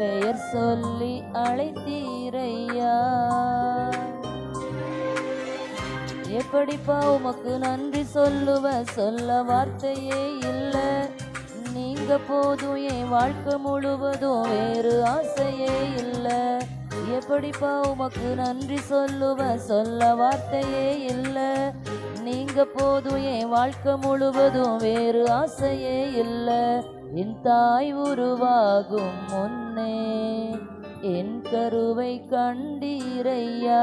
பெயர் சொல்லி அழைத்தீரையா? எப்படிப்பா உமக்கு நன்றி சொல்லுவ? சொல்ல வார்த்தையே இல்லை. நீங்க போதும் என் வாழ்க்கை முழுவதும் வேறு ஆசையே இல்லை. எப்படிப்பா உமக்கு நன்றி சொல்லுவ? சொல்ல வார்த்தையே இல்லை. நீங்க போதும் என் வாழ்க்கை முழுவதும் வேறு ஆசையே இல்ல. என் தாய் உருவாகும் முன்னே என் கருவை கண்டீரையா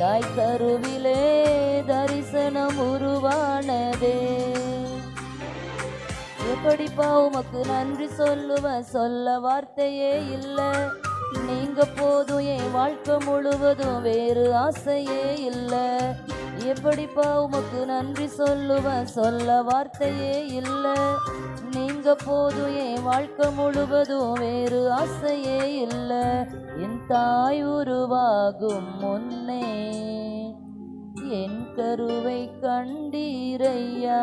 தாய் கருவிலே தரிசனம் உருவானதே. எப்படிப்பா உமக்கு நன்றி சொல்லுவ? சொல்ல வார்த்தையே இல்லை. நீங்க போதும் என் வாழ்க்கை முழுவதும் வேறு ஆசையே இல்லை. எப்படிப்பா உமக்கு நன்றி சொல்லுவ? சொல்ல வார்த்தையே இல்லை. நீங்க போதும் என் வாழ்க்கை முழுவதும் வேறு ஆசையே இல்லை. என் தாய் உருவாகும் முன்னே என் கருவை கண்டீரையா?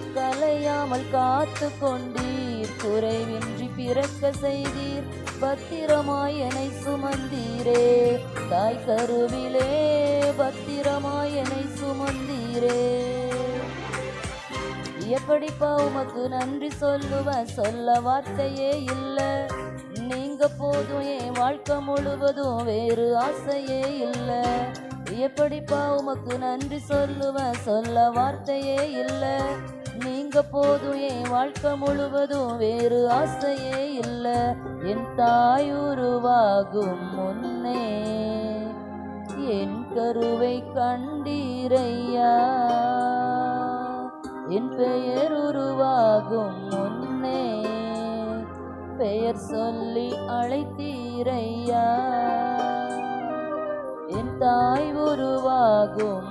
கலையாமல் காத்து கொண்டீர் குறைவின்றி பிறக்க செய்தீர். பத்திரமாய் என சுமந்தீரே. தாய் கருவிலே பத்திரமாய் என்னை சுமந்தீரே. எப்படிப்பா உமக்கு நன்றி சொல்லுவ? சொல்ல வார்த்தையே இல்லை. நீங்க போதும் என் வாழ்க்கை முழுவதும் வேறு ஆசையே இல்லை. எப்படிப்பா உமக்கு நன்றி சொல்லுவ? சொல்ல வார்த்தையே இல்லை. நீங்க போதும் என் வாழ்க்கை முழுவதும் வேறு ஆசையே இல்லை. என் தாய் உருவாகும் முன்னே என் கருவை கண்டீரையா. என் பெயர் உருவாகும் முன்னே பெயர் சொல்லி அழைத்தீரையா. என் தாய் உருவாகும்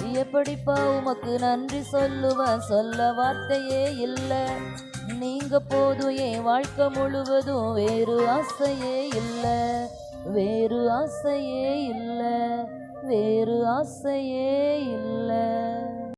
எப்படிப்பா உமக்கு நன்றி சொல்லுவேன் சொல்ல வார்த்தையே இல்லை. நீங்க போதும் என் வாழ்க்கை முழுவதும் வேறு ஆசையே இல்லை. வேறு ஆசையே இல்லை. வேறு ஆசையே இல்லை.